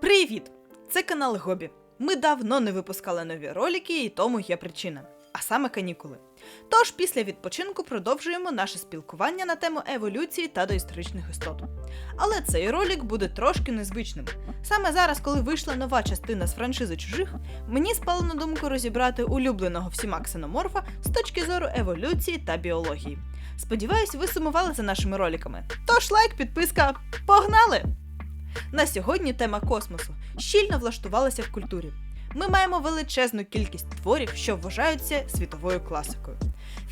Привіт! Це канал Гобі. Ми давно не випускали нові ролики, і тому є причина, а саме канікули. Тож після відпочинку продовжуємо наше спілкування на тему еволюції та доісторичних істот. Але цей ролик буде трошки незвичним. Саме зараз, коли вийшла нова частина з франшизи чужих, мені спало на думку розібрати улюбленого всіма ксеноморфа з точки зору еволюції та біології. Сподіваюсь, ви сумували за нашими роликами. Тож лайк, підписка, погнали! На сьогодні тема космосу щільно влаштувалася в культурі. Ми маємо величезну кількість творів, що вважаються світовою класикою.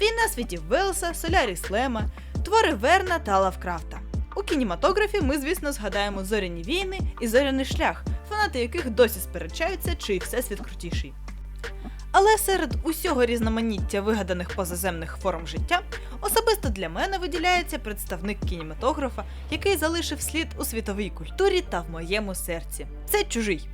Війна світів Велса, Соляріс Лема, твори Верна та Лавкрафта. У кінематографі ми, звісно, згадаємо зоряні війни і зоряний шлях, фанати яких досі сперечаються, чий всесвіт крутіший. Але серед усього різноманіття вигаданих позаземних форм життя особисто для мене виділяється представник кінематографа, який залишив слід у світовій культурі та в моєму серці. Це чужий.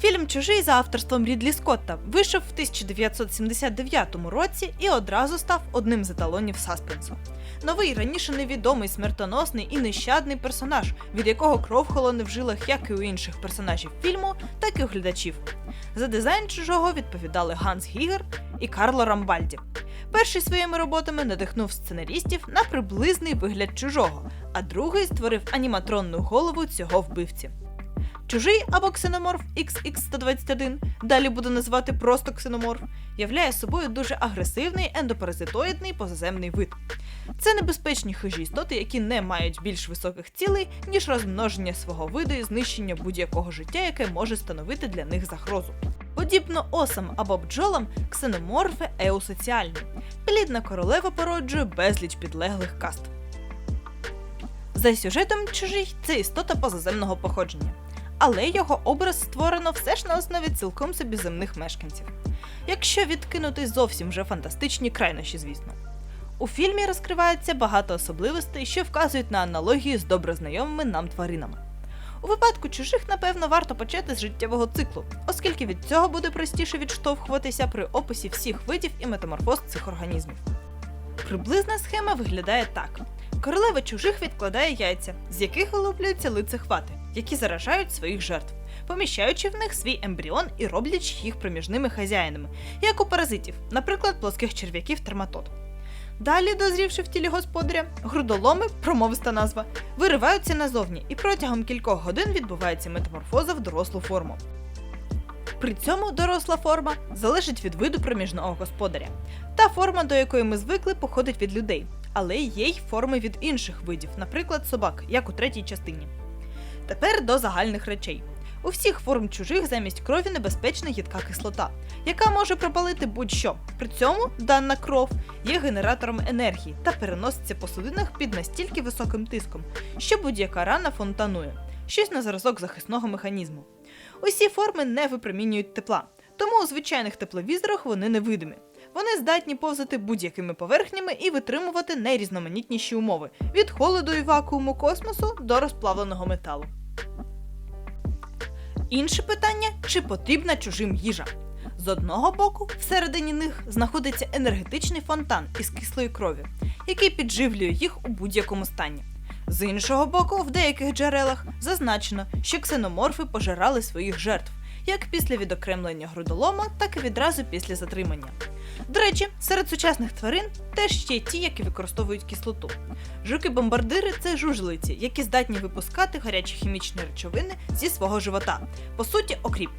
Фільм Чужий за авторством Рідлі Скотта вийшов в 1979 році і одразу став одним з еталонів саспенсу. Новий раніше невідомий смертоносний і нещадний персонаж, від якого кров холоне в жилах як і у інших персонажів фільму, так і у глядачів. За дизайн чужого відповідали Ганс Гігер і Карло Рамбальді. Перший своїми роботами надихнув сценарістів на приблизний вигляд чужого, а другий створив аніматронну голову цього вбивці. Чужий або ксеноморф XX121, далі буду називати просто ксеноморф, являє собою дуже агресивний ендопаразитоїдний позаземний вид. Це небезпечні хижі істоти, які не мають більш високих цілей, ніж розмноження свого виду і знищення будь-якого життя, яке може становити для них загрозу. Подібно осам або бджолам, ксеноморфи еусоціальні. Плідна королева породжує безліч підлеглих каст. За сюжетом чужий це істота позаземного походження. Але його образ створено все ж на основі цілком собі земних мешканців. Якщо відкинути зовсім вже фантастичні крайнощі, звісно. У фільмі розкривається багато особливостей, що вказують на аналогію з добре знайомими нам тваринами. У випадку чужих, напевно, варто почати з життєвого циклу, оскільки від цього буде простіше відштовхуватися при описі всіх видів і метаморфоз цих організмів. Приблизна схема виглядає так: королева чужих відкладає яйця, з яких вилуплюються лицехвати, які заражають своїх жертв, поміщаючи в них свій ембріон і роблячи їх проміжними хазяїнами, як у паразитів, наприклад, плоских черв'яків терматод. Далі, дозрівши в тілі господаря, грудоломи, промовиста назва, вириваються назовні, і протягом кількох годин відбувається метаморфоза в дорослу форму. При цьому доросла форма залежить від виду проміжного господаря. Та форма, до якої ми звикли, походить від людей, але є й форми від інших видів, наприклад, собак, як у третій частині. Тепер до загальних речей. У всіх форм чужих замість крові небезпечна гідка кислота, яка може пропалити будь-що. При цьому дана кров є генератором енергії та переноситься по судинах під настільки високим тиском, що будь-яка рана фонтанує, щось на зразок захисного механізму. Усі форми не випромінюють тепла, тому у звичайних тепловізорах вони невидимі. Вони здатні повзати будь-якими поверхнями і витримувати найрізноманітніші умови від холоду і вакууму космосу до розплавленого металу. Інше питання: чи потрібна чужим їжа? З одного боку, всередині них знаходиться енергетичний фонтан із кислої крові, який підживлює їх у будь-якому стані. З іншого боку, в деяких джерелах зазначено, що ксеноморфи пожирали своїх жертв, як після відокремлення грудолома, так і відразу після затримання. До речі, серед сучасних тварин теж ще ті, які використовують кислоту. Жуки-бомбардири це жужелиці, які здатні випускати гарячі хімічні речовини зі свого живота, по суті, окріп.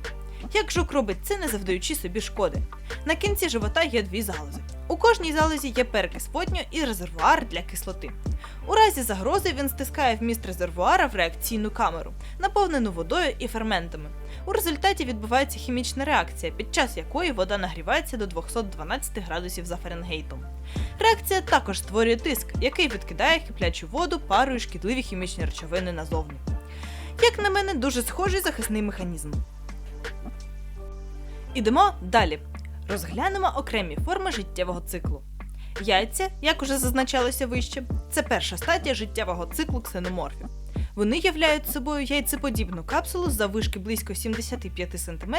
Як жук робить це, не завдаючи собі шкоди. На кінці живота є дві залози. У кожній залозі є перекис водню і резервуар для кислоти. У разі загрози він стискає вміст резервуара в реакційну камеру, наповнену водою і ферментами. У результаті відбувається хімічна реакція, під час якої вода нагрівається до 212 градусів за Фаренгейтом. Реакція також створює тиск, який відкидає киплячу воду, пару і шкідливі хімічні речовини назовні. Як на мене, дуже схожий захисний механізм. Ідемо далі. Розглянемо окремі форми життєвого циклу. Яйця, як уже зазначалося вище, це перша стадія життєвого циклу ксеноморфів. Вони являють собою яйцеподібну капсулу заввишки близько 75 см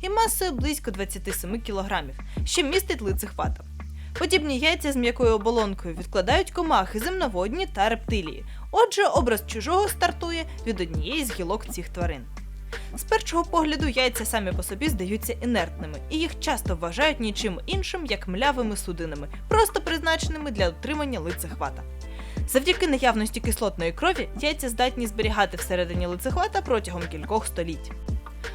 і масою близько 27 кг, що містить лицехвата. Подібні яйця з м'якою оболонкою відкладають комахи, земноводні та рептилії. Отже, образ чужого стартує від однієї з гілок цих тварин. З першого погляду яйця самі по собі здаються інертними, і їх часто вважають нічим іншим, як млявими судинами, просто призначеними для утримання лицехвата. Завдяки наявності кислотної крові яйця здатні зберігати всередині лицехвата протягом кількох століть.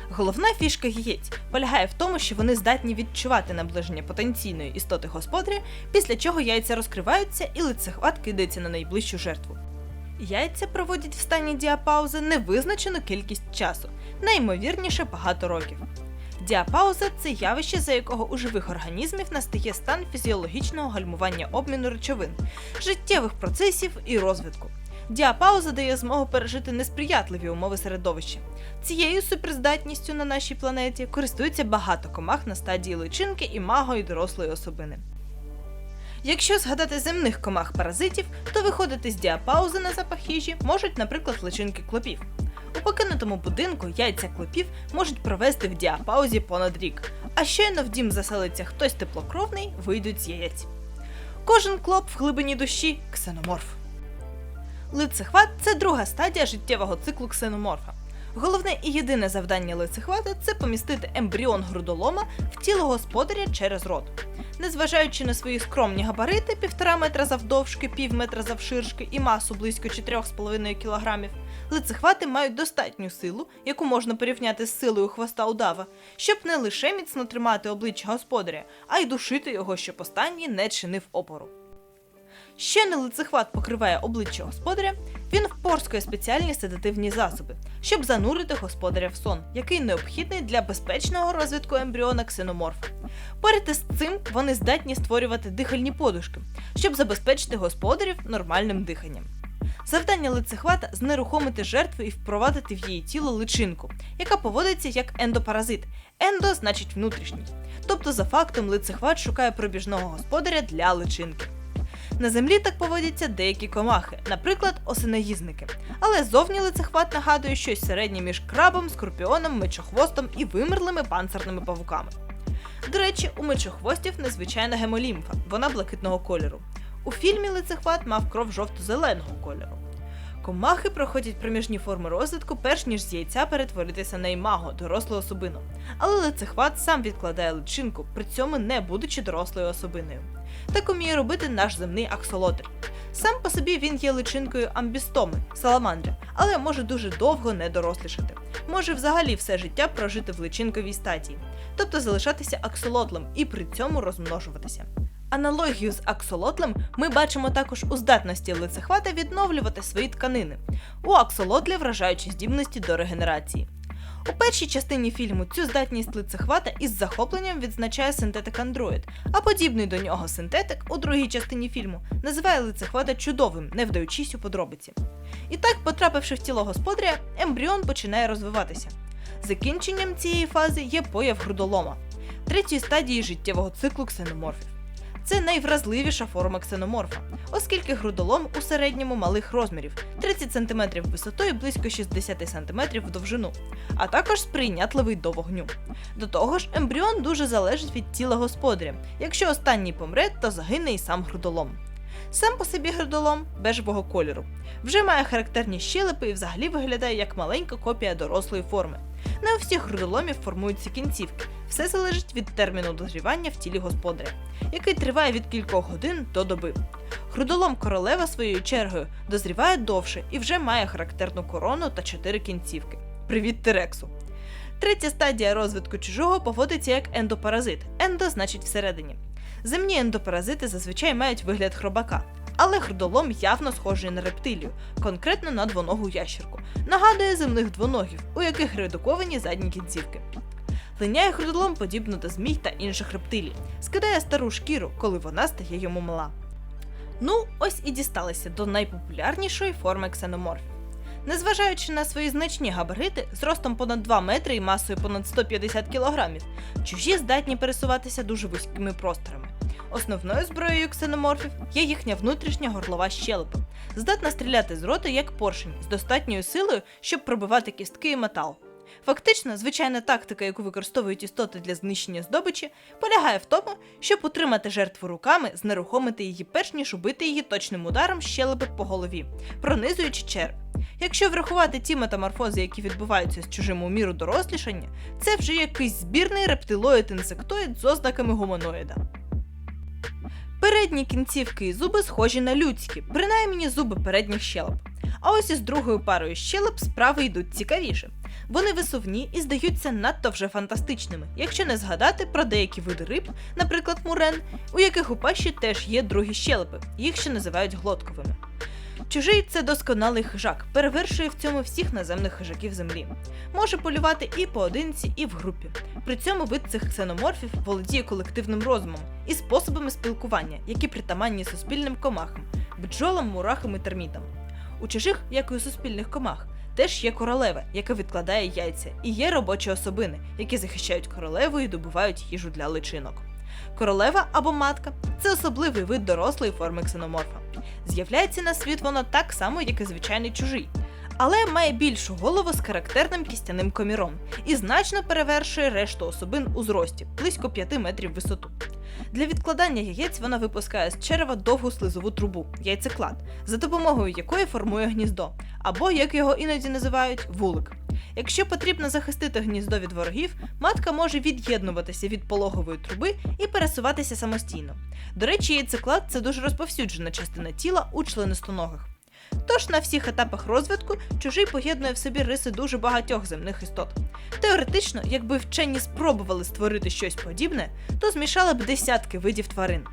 Головна фішка яєць полягає в тому, що вони здатні відчувати наближення потенційної істоти господаря, після чого яйця розкриваються і лицехват кидається на найближчу жертву. Яйця проводять в стані діапаузи невизначену кількість часу, найімовірніше багато років. Діапауза це явище, за якого у живих організмів настає стан фізіологічного гальмування обміну речовин, життєвих процесів і розвитку. Діапауза дає змогу пережити несприятливі умови середовища. Цією суперздатністю на нашій планеті користується багато комах на стадії личинки, імаго і дорослої особини. Якщо згадати земних комах паразитів, то виходити з діапаузи на запах їжі можуть, наприклад, личинки клопів. Покинутому будинку яйця клопів можуть провести в діапаузі понад рік, а щойно в дім заселиться хтось теплокровний, вийдуть з яєць. Кожен клоп в глибині душі ксеноморф. Лицехват це друга стадія життєвого циклу ксеноморфа. Головне і єдине завдання лицехвата це помістити ембріон грудолома в тіло господаря через рот. Незважаючи на свої скромні габарити півтора метра завдовжки, пів метра завширшки і масу близько 4,5 кг, лицехвати мають достатню силу, яку можна порівняти з силою хвоста удава, щоб не лише міцно тримати обличчя господаря, а й душити його, щоб останній не чинив опору. Ще не лицехват покриває обличчя господаря, він впорскує спеціальні седативні засоби, щоб занурити господаря в сон, який необхідний для безпечного розвитку ембріона ксеноморфа. Поряд із цим вони здатні створювати дихальні подушки, щоб забезпечити господарів нормальним диханням. Завдання лицехвата знерухомити жертву і впровадити в її тіло личинку, яка поводиться як ендопаразит. Ендо значить внутрішній. Тобто, за фактом, лицехват шукає пробіжного господаря для личинки. На землі так поводяться деякі комахи, наприклад, осиноїзники. Але зовні лицехват нагадує щось середнє між крабом, скорпіоном, мечохвостом і вимерлими панцирними павуками. До речі, у мечохвостів незвичайна гемолімфа, вона блакитного кольору. У фільмі лицехват мав кров жовто-зеленого кольору. Комахи проходять проміжні форми розвитку, перш ніж з яйця перетворитися на імаго, дорослу особину. Але лицехват сам відкладає личинку, при цьому не будучи дорослою особиною. Так уміє робити наш земний аксолотль. Сам по собі він є личинкою амбістоми, саламандри, але може дуже довго не дорослішати. Може взагалі все життя прожити в личинковій стадії, тобто залишатися аксолотлем і при цьому розмножуватися. Аналогію з аксолотлем ми бачимо також у здатності лицехвата відновлювати свої тканини, у аксолотля вражаючі здібності до регенерації. У першій частині фільму цю здатність лицехвата із захопленням відзначає синтетик Андроїд, а подібний до нього синтетик у другій частині фільму називає лицехвата чудовим, не вдаючись у подробиці. І так, потрапивши в тіло господаря, ембріон починає розвиватися. Закінченням цієї фази є появ грудолома, третьої стадії життєвого циклу ксеноморфів. Це найвразливіша форма ксеноморфа, оскільки грудолом у середньому малих розмірів 30 см висотою близько 60 см в довжину, а також сприйнятливий до вогню. До того ж, ембріон дуже залежить від тіла господаря. Якщо останній помре, то загине і сам грудолом. Сам по собі грудолом бежевого кольору. Вже має характерні щелепи і взагалі виглядає як маленька копія дорослої форми. Не у всіх грудоломів формуються кінцівки. Все залежить від терміну дозрівання в тілі господаря, який триває від кількох годин до доби. Грудолом королева своєю чергою дозріває довше і вже має характерну корону та чотири кінцівки. Привіт Терексу! Третя стадія розвитку чужого поводиться як ендопаразит. Ендо значить всередині. Земні ендопаразити зазвичай мають вигляд хробака, але грудолом явно схожий на рептилію, конкретно на двоногу ящерку. Нагадує земних двоногів, у яких редуковані задні кінцівки. Линяє грудолом подібно до змій та інших рептилій, скидає стару шкіру, коли вона стає йому мала. Ну, ось і дісталися до найпопулярнішої форми ксеноморфів. Незважаючи на свої значні габарити, з ростом понад 2 метри і масою понад 150 кг, чужі здатні пересуватися дуже вузькими просторами. Основною зброєю ксеноморфів є їхня внутрішня горлова щелепа, здатна стріляти з рота як поршень з достатньою силою, щоб пробивати кістки і метал. Фактично, звичайна тактика, яку використовують істоти для знищення здобичі, полягає в тому, щоб утримати жертву руками, знерухомити її перш ніж убити її точним ударом щелепи по голові, пронизуючи череп. Якщо врахувати ті метаморфози, які відбуваються з чужим міру дорослішання, це вже якийсь збірний рептилоїд-інсектоїд з ознаками гуманоїда. Передні кінцівки і зуби схожі на людські, принаймні зуби передніх щелеп. А ось із другою парою щелеп справи йдуть цікавіше. Вони висувні і здаються надто вже фантастичними, якщо не згадати про деякі види риб, наприклад, мурен, у яких у пащі теж є другі щелепи, їх ще називають глотковими. Чужий це досконалий хижак, перевершує в цьому всіх наземних хижаків землі. Може полювати і поодинці, і в групі. При цьому вид цих ксеноморфів володіє колективним розумом і способами спілкування, які притаманні суспільним комахам, бджолам, мурахам і термітам. У чужих, як і у суспільних комах, теж є королева, яка відкладає яйця, і є робочі особини, які захищають королеву і добувають їжу для личинок. Королева або матка це особливий вид дорослої форми ксеноморфа. З'являється на світ воно так само, як і звичайний чужий, але має більшу голову з характерним кістяним коміром і значно перевершує решту особин у зрості близько 5 метрів висоту. Для відкладання яєць вона випускає з черева довгу слизову трубу яйцеклад, за допомогою якої формує гніздо, або, як його іноді називають, вулик. Якщо потрібно захистити гніздо від ворогів, матка може від'єднуватися від пологової труби і пересуватися самостійно. До речі, яйцеклад це дуже розповсюджена частина тіла у членистоногих. Тож на всіх етапах розвитку чужий поєднує в собі риси дуже багатьох земних істот. Теоретично, якби вчені спробували створити щось подібне, то змішали б десятки видів тварин.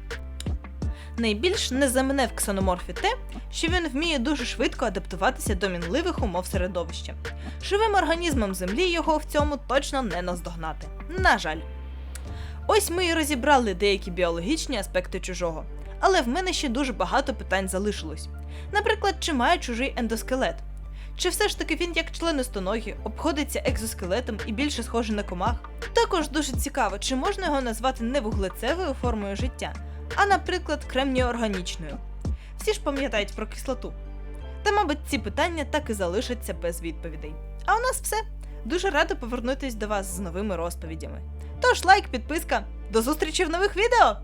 Найбільш неземне в ксеноморфі те, що він вміє дуже швидко адаптуватися до мінливих умов середовища. Живим організмам землі його в цьому точно не наздогнати. На жаль. Ось ми і розібрали деякі біологічні аспекти чужого. Але в мене ще дуже багато питань залишилось. Наприклад, чи має чужий ендоскелет? Чи все ж таки він як членистоногі обходиться екзоскелетом і більше схожий на комах? Також дуже цікаво, чи можна його назвати не вуглецевою формою життя, а, наприклад, кремніоорганічною. Всі ж пам'ятають про кислоту. Та, мабуть, ці питання так і залишаться без відповідей. А у нас все. Дуже рада повернутись до вас з новими розповідями. Тож лайк, підписка, до зустрічі в нових відео!